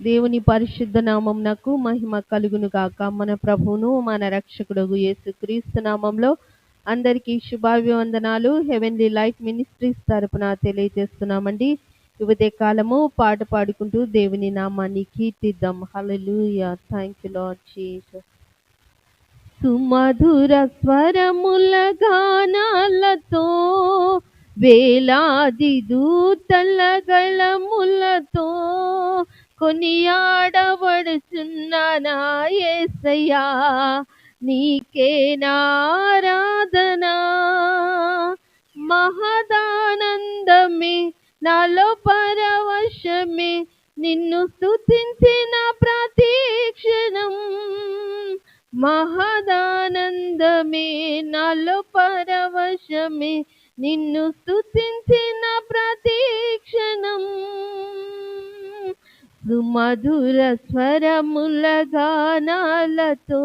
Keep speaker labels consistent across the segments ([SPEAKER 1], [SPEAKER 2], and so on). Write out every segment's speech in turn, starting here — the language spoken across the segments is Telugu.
[SPEAKER 1] దేవుని పరిశుద్ధ నామంనకు మహిమ కలుగును గాక. మన ప్రభువును మన రక్షకుడు యేసుక్రీస్తు నామంలో అందరికీ శుభాభివందనాలు. హెవెన్లీ లైట్ మినిస్ట్రీస్ తరపున తెలియజేస్తున్నామండి. యువతే కాలము పాట పాడుకుంటూ దేవుని నామాన్ని కీర్తిద్దాం. Hallelujah thank you Lord Jesus సుమధుర స్వరముల గానాలతో వేలాది దూతల గళములతో కొనియాడబడుచున్నానాయసయ్యా నీకే నారాధనా? మహదానందమే నాలో పరవశమే నిన్ను స్థుతించిన ప్రతి క్షణం. మహదానందమే నాలో పరవశమే నిన్ను స్థుతించిన ప్రతి క్షణం. సుమధుర స్వరముల గానాలతో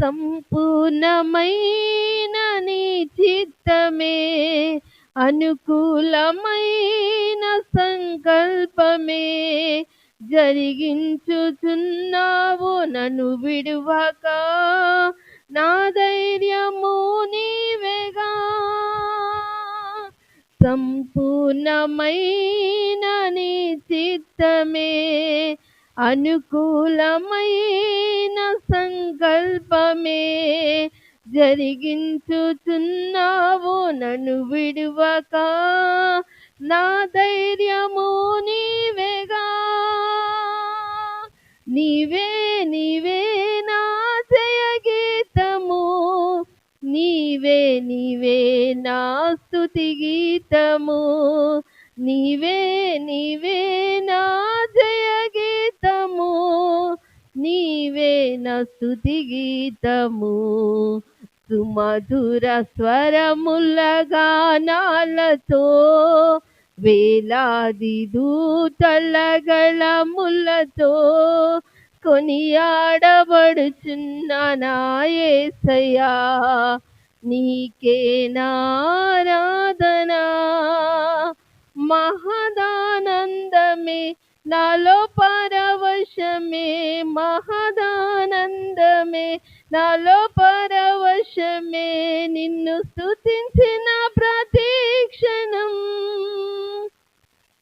[SPEAKER 1] సంపూర్ణమైన నీ చిత్తమే అనుకూలమైన సంకల్పమే. జరిగించుచున్నావు నన్ను విడువక నా ధైర్యము నీవేగా. సంపూర్ణమైన నీ చిత్తమే అనుకూలమైన సంకల్పమే. జరిగించుచున్నావు నన్ను విడువక. నా ధైర్యము నీవేగా. నీవే నీవే నా జయగీతము. నీవే నీవే నా స్తుతి గీతము. నీవే నీవే నా జయ గీతము నీవే నా స్థుతి గీతము. సుమధుర స్వరముల గానాలతో వేలాది దూతలగల గళములతో కొనియాడబడుచున్న నా నీకే నారాధనా మహదానందమే నాలో పరవశమే మహదానందమే నాలో పరవశమే నిన్ను స్థుతించిన ప్రతీక్షణం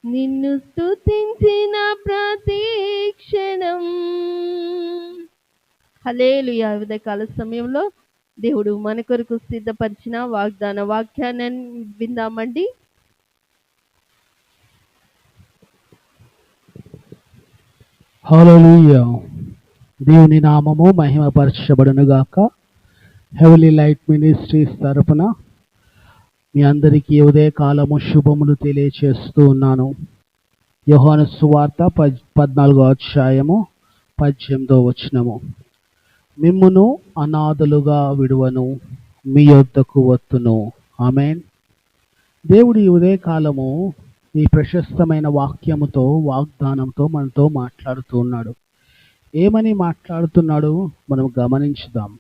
[SPEAKER 1] నిన్ను స్థుతించిన ప్రతీక్షణం క్షణం. హలేలుయా కాల సమయంలో దేవుడు మన కొరకు సిద్ధపరిచిన వాగ్దాన వాక్యాన్ని విందామండి.
[SPEAKER 2] హలోయ దేవుని నామము మహిమపరచబడును గాక లైట్ మినిస్ట్రీస్ తరపున మీ అందరికీ ఉదయ కాలము శుభములు తెలియచేస్తూ ఉన్నాను. యోహాను సువార్త పద్ పద్నాలుగో అధ్యాయము పద్దెనిమిదో వచనము. మిమ్మును అనాథలుగా విడువను మీ యొద్దకు వత్తును. ఆమెన్ దేవుడి ఉదయకాలము ఈ ప్రశస్తమైన వాక్యముతో వాగ్దానంతో మనతో మాట్లాడుతూ ఉన్నాడు. ఏమని మాట్లాడుతున్నాడు? మనం గమనించుదాం.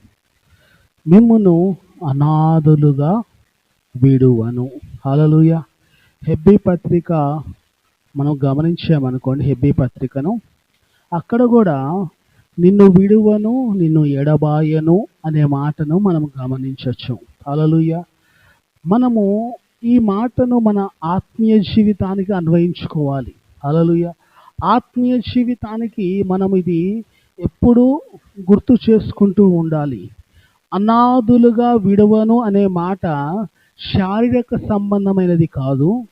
[SPEAKER 2] మిమ్మును అనాథులుగా విడువను. హలలుయ హెబ్బీ పత్రిక మనం గమనించామనుకోండి హెబ్బీ పత్రికను. అక్కడ కూడా నిన్ను విడువను నిన్ను ఎడబాయను అనే మాటను మనం గమనించవచ్చు హలలుయ మనము ఈ మాటను మన ఆత్మీయ జీవితానికి అన్వయించుకోవాలి. అలలుయ ఆత్మీయ జీవితానికి మనం ఇది ఎప్పుడూ గుర్తు చేసుకుంటూ ఉండాలి. అనాథులుగా విడవను అనే మాట శారీరక సంబంధమైనది కాదు.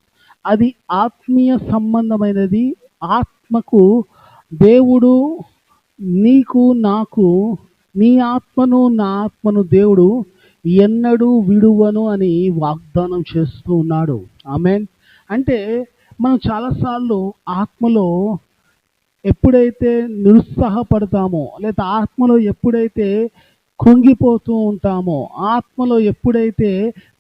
[SPEAKER 2] అది ఆత్మీయ సంబంధమైనది. ఆత్మకు దేవుడు నీకు నాకు నీ ఆత్మను నా ఆత్మను దేవుడు ఎన్నడూ విడువను అని వాగ్దానం చేస్తూ ఉన్నాడు. ఆమె అంటే మనం చాలాసార్లు ఆత్మలో ఎప్పుడైతే నిరుత్సాహపడతామో లేదా ఆత్మలో ఎప్పుడైతే కృంగిపోతూ ఉంటామో ఆత్మలో ఎప్పుడైతే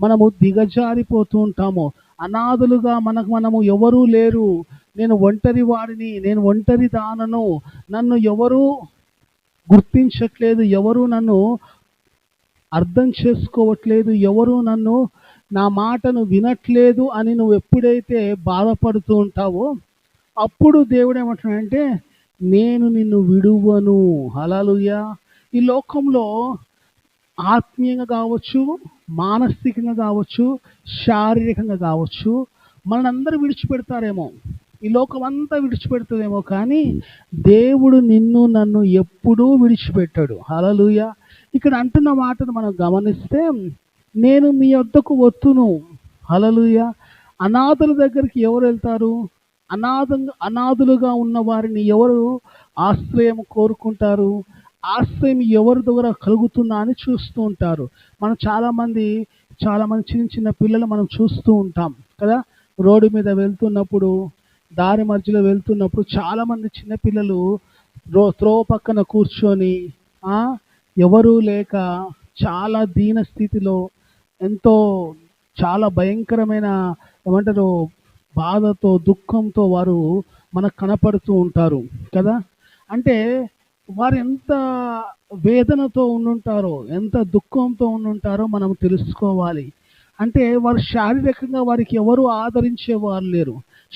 [SPEAKER 2] మనము దిగజారిపోతూ ఉంటామో అనాథులుగా మనకు మనము ఎవరూ లేరు. నేను ఒంటరి వాడిని నేను ఒంటరి దానను నన్ను ఎవరూ గుర్తించట్లేదు ఎవరు నన్ను అర్థం చేసుకోవట్లేదు. ఎవరు నన్ను నా మాటను వినట్లేదు అని నువ్వు ఎప్పుడైతే బాధపడుతూ ఉంటావో అప్పుడు దేవుడు ఏమంటున్నాడంటే నేను నిన్ను విడువను. హలలుయా ఈ లోకంలో ఆత్మీయంగా కావచ్చు మానసికంగా కావచ్చు శారీరకంగా కావచ్చు మనందరూ విడిచిపెడతారేమో. ఈ లోకం అంతా విడిచిపెడుతుందేమో కానీ దేవుడు నిన్ను నన్ను ఎప్పుడూ విడిచిపెట్టాడు. హలలుయ ఇక్కడ అంటున్న మాటను మనం గమనిస్తే నేను మీ వద్దకు వత్తును. హలలుయ అనాథుల దగ్గరికి ఎవరు వెళ్తారు? అనాథ అనాథులుగా ఉన్న వారిని ఎవరు ఆశ్రయం కోరుకుంటారు? ఆశ్రయం ఎవరి ద్వారా కలుగుతుందా అని చూస్తూ ఉంటారు. మనం చాలామంది చాలామంది చిన్న చిన్న పిల్లలు మనం చూస్తూ ఉంటాం కదా? రోడ్డు మీద వెళ్తున్నప్పుడు దారి మధ్యలో వెళ్తున్నప్పుడు చాలామంది చిన్నపిల్లలు రో త్రో పక్కన కూర్చొని ఎవరూ లేక చాలా దీన స్థితిలో ఎంతో చాలా భయంకరమైన ఏమంటారు బాధతో దుఃఖంతో వారు మనకు కనపడుతూ ఉంటారు కదా? అంటే వారు ఎంత వేదనతో ఉండుంటారో ఎంత దుఃఖంతో ఉండుంటారో మనం తెలుసుకోవాలి. అంటే వారు శారీరకంగా వారికి ఎవరు ఆదరించేవారు లేరు.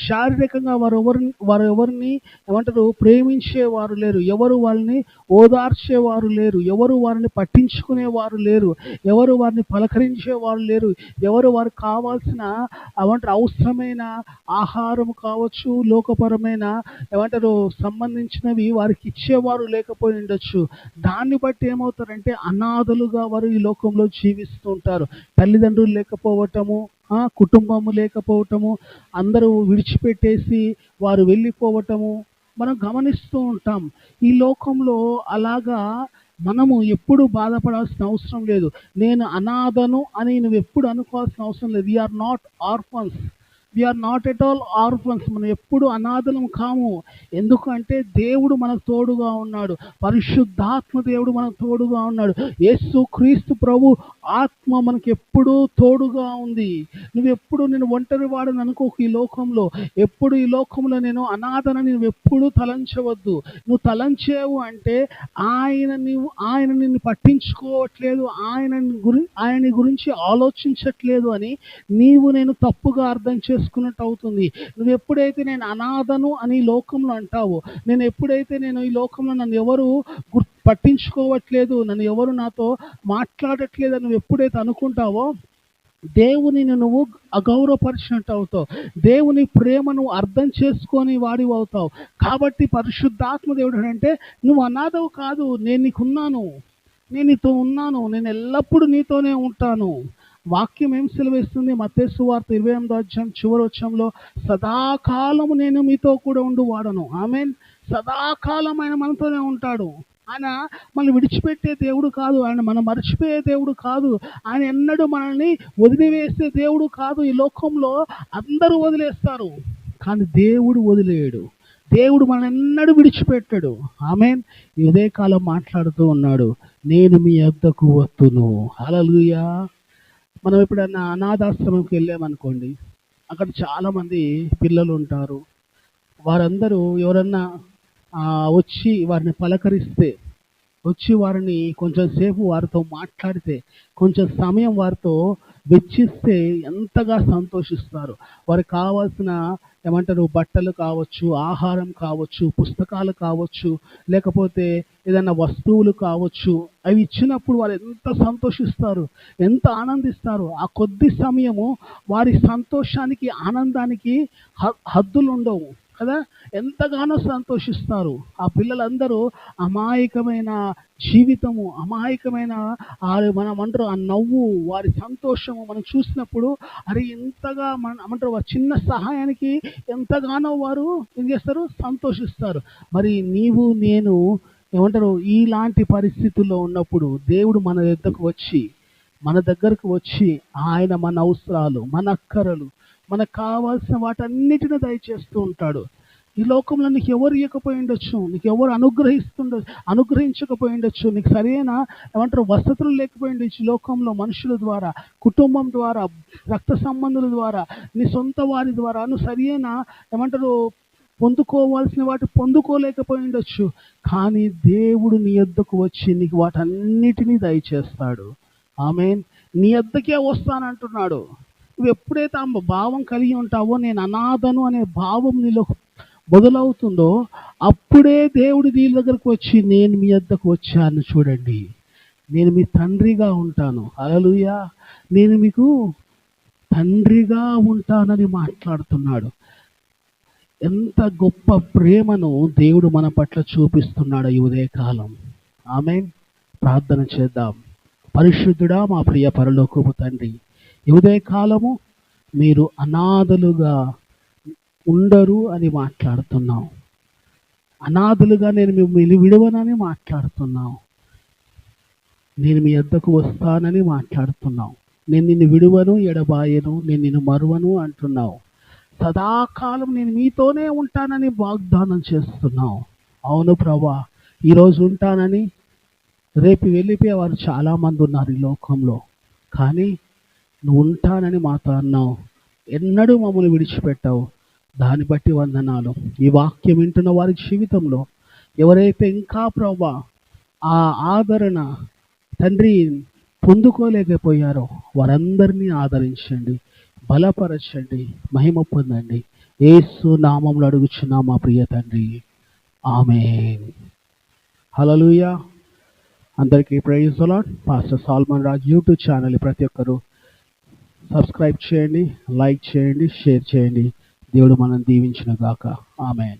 [SPEAKER 2] శారీరకంగా వారు ఎవరిని వారు ఎవరిని ఏమంటారు ప్రేమించేవారు లేరు. ఎవరు వాళ్ళని ఓదార్చేవారు లేరు. ఎవరు వారిని పట్టించుకునేవారు లేరు. ఎవరు వారిని పలకరించేవారు లేరు. ఎవరు వారికి కావాల్సిన ఏమంటారు అవసరమైన ఆహారం కావచ్చు లోకపరమైన ఏమంటారు సంబంధించినవి వారికి ఇచ్చేవారు లేకపోయి ఉండొచ్చు. దాన్ని బట్టి ఏమవుతారంటే అనాథలుగా వారు ఈ లోకంలో జీవిస్తూ ఉంటారు. తల్లిదండ్రులు లేకపోవటము ఆ, కుటుంబము లేకపోవటము అందరూ విడిచిపెట్టేసి వారు వెళ్ళిపోవటము మనం గమనిస్తూ ఉంటాం. ఈ లోకంలో అలాగా మనము ఎప్పుడు బాధపడాల్సిన అవసరం లేదు. నేను అనాథను అని నువ్వు ఎప్పుడు అనుకోవాల్సిన అవసరం లేదు. We are not orphans we are not at all orphans మనం ఎప్పుడు అనాథలం కాము. ఎందుకంటే దేవుడు మనకు తోడుగా ఉన్నాడు. పరిశుద్ధాత్మ దేవుడు మనకు తోడుగా ఉన్నాడు. యేసు క్రీస్తు ప్రభు ఆత్మ మనకి ఎప్పుడూ తోడుగా ఉంది. నువ్వు ఎప్పుడు నేను ఒంటరి వాడని అనుకోకు ఈ లోకంలో. ఎప్పుడు ఈ లోకంలో నేను అనాథనని నువ్వు ఎప్పుడు తలంచవద్దు. నువ్వు తలంచేవు అంటే ఆయన నీవు ఆయన నిన్ను పట్టించుకోవట్లేదు. ఆయన గురి ఆయన గురించి ఆలోచించట్లేదు అని నీవు నేను తప్పుగా అర్థం చేసుకున్నట్టు అవుతుంది నువ్వు ఎప్పుడైతే నేను అనాథను అని ఈ లోకంలో అంటావో నేను ఎప్పుడైతే నేను ఈ లోకంలో నన్ను ఎవరు గుర్తు పట్టించుకోవట్లేదు నన్ను ఎవరు నాతో మాట్లాడట్లేదు అని నువ్వు ఎప్పుడైతే అనుకుంటావో దేవునిని నువ్వు అగౌరవపరిచినట్టు అవుతావు దేవుని ప్రేమను నువ్వు అర్థం చేసుకొని వాడివి అవుతావు కాబట్టి పరిశుద్ధాత్మ దేవుడు అంటే నువ్వు అనాథవు కాదు నేను నీకున్నాను. నేను నీతో ఉన్నాను. నేను ఎల్లప్పుడూ నీతోనే ఉంటాను. వాక్యం ఏం సెలవిస్తుంది? మతేసు వార్త ఇరవై ఎనిమిదో అధ్యాయం చివరి వచ్చంలో సదాకాలము నేను మీతో కూడా ఉండు వాడను ఆమె సదాకాలం ఆయన మనతోనే ఉంటాడు. ఆయన మనల్ని విడిచిపెట్టే దేవుడు కాదు. ఆయన మనం మర్చిపోయే దేవుడు కాదు. ఆయన ఎన్నడూ మనల్ని వదిలివేసే దేవుడు కాదు. ఈ లోకంలో అందరూ వదిలేస్తారు. కానీ దేవుడు వదిలేయడు దేవుడు మన ఎన్నడూ విడిచిపెట్టాడు. ఆమె ఇదే కాలం మాట్లాడుతూ ఉన్నాడు. నేను మీ వద్దకు వత్తును. అలలుయా మనం ఎప్పుడన్నా అనాథాశ్రమంకి వెళ్ళామనుకోండి అక్కడ చాలామంది పిల్లలు ఉంటారు వారందరూ ఎవరన్నా వచ్చి వారిని పలకరిస్తే వచ్చి వారిని కొంచెం సేపు వారితో మాట్లాడితే కొంచెం సమయం వారితో వెచ్చిస్తే ఎంతగా సంతోషిస్తారు. వారికి కావాల్సిన ఏమంటారు బట్టలు కావచ్చు ఆహారం కావచ్చు పుస్తకాలు కావచ్చు లేకపోతే ఏదైనా వస్తువులు కావచ్చు అవి ఇచ్చినప్పుడు వారు ఎంత సంతోషిస్తారు ఎంత ఆనందిస్తారు. ఆ కొద్ది సమయము వారి సంతోషానికి ఆనందానికి హద్దులు ఉండవు కదా? ఎంతగానో సంతోషిస్తారు. ఆ పిల్లలందరూ అమాయకమైన జీవితము అమాయకమైన ఆ మనం అంటారు ఆ నవ్వు వారి సంతోషము మనం చూసినప్పుడు అరే ఎంతగా మన అంటారు వారి చిన్న సహాయానికి ఎంతగానో వారు ఏం చేస్తారు? సంతోషిస్తారు. మరి నీవు నేను ఏమంటారు ఇలాంటి పరిస్థితుల్లో ఉన్నప్పుడు దేవుడు మన దగ్గరకు వచ్చి మన దగ్గరకు వచ్చి ఆయన మన అవసరాలు మన అక్కరలు మనకు కావాల్సిన వాటన్నిటిని దయచేస్తూ ఉంటాడు. ఈ లోకంలో నీకు ఎవరు ఇవ్వకపోయి ఉండొచ్చు? నీకు ఎవరు అనుగ్రహిస్తుండ అనుగ్రహించకపోయి ఉండొచ్చు? నీకు సరైన ఏమంటారు వసతులు లేకపోయి ఉండొచ్చు ఈ లోకంలో మనుషుల ద్వారా కుటుంబం ద్వారా రక్త సంబంధుల ద్వారా నీ సొంత వారి ద్వారా. నువ్వు సరైన ఏమంటారు పొందుకోవాల్సిన వాటి పొందుకోలేకపోయి ఉండొచ్చు. కానీ దేవుడు నీ యొద్దకు వచ్చి నీకు వాటన్నిటినీ దయచేస్తాడు. ఆమె నీ యొద్దకే వస్తానంటున్నాడు. నువ్వు ఎప్పుడైతే ఆ భావం కలిగి ఉంటావో నేను అనాథను అనే భావం నీలో మొదలవుతుందో అప్పుడే దేవుడు దీని దగ్గరకు వచ్చి నేను మీ వద్దకు వచ్చాను చూడండి. నేను మీ తండ్రిగా ఉంటాను. అలలుయా నేను మీకు తండ్రిగా ఉంటానని మాట్లాడుతున్నాడు. ఎంత గొప్ప ప్రేమను దేవుడు మన పట్ల చూపిస్తున్నాడు ఈ ఉదయకాలం. ఆమె ప్రార్థన చేద్దాం. పరిశుద్ధుడా మా ప్రియ పరలోకపు తండ్రి ఈ ఉదయకాలము మీరు అనాథలుగా ఉండరు అని మాట్లాడుతున్నాం. అనాథలుగా నేను మిమ్మల్ని విడవనని మాట్లాడుతున్నాం. నేను మీ వద్దకు వస్తానని మాట్లాడుతున్నాం. నేను నిన్ను విడువను ఎడబాయను నేను నిన్ను మరువను అంటున్నావు. సదాకాలం నేను మీతోనే ఉంటానని వాగ్దానం చేస్తున్నావు. అవును ప్రభా ఈరోజు ఉంటానని రేపు వెళ్ళిపోయే వారు చాలామంది ఉన్నారు ఈ లోకంలో. కానీ నువ్వు ఉంటానని మాతో అన్నావు. ఎన్నడూ మమ్మల్ని విడిచిపెట్టావు. దాన్ని బట్టి వందనాలు. ఈ వాక్యం వింటున్న వారి జీవితంలో ఎవరైతే ఇంకా ప్రభా ఆ ఆదరణ తండ్రి పొందుకోలేకపోయారో వారందరినీ ఆదరించండి బలపరచండి మహిమ పొందండి. ఏసు నామంలో అడుగుచున్నా మా ప్రియ తండ్రి. ఆమె హలలుయా అందరికీ praise a lot pastor Solomon Raj YouTube channel ప్రతి ఒక్కరు సబ్స్క్రైబ్ చేయండి లైక్ చేయండి షేర్ చేయండి. దేవుడు మనం దీవించిన గాక. ఆమెన్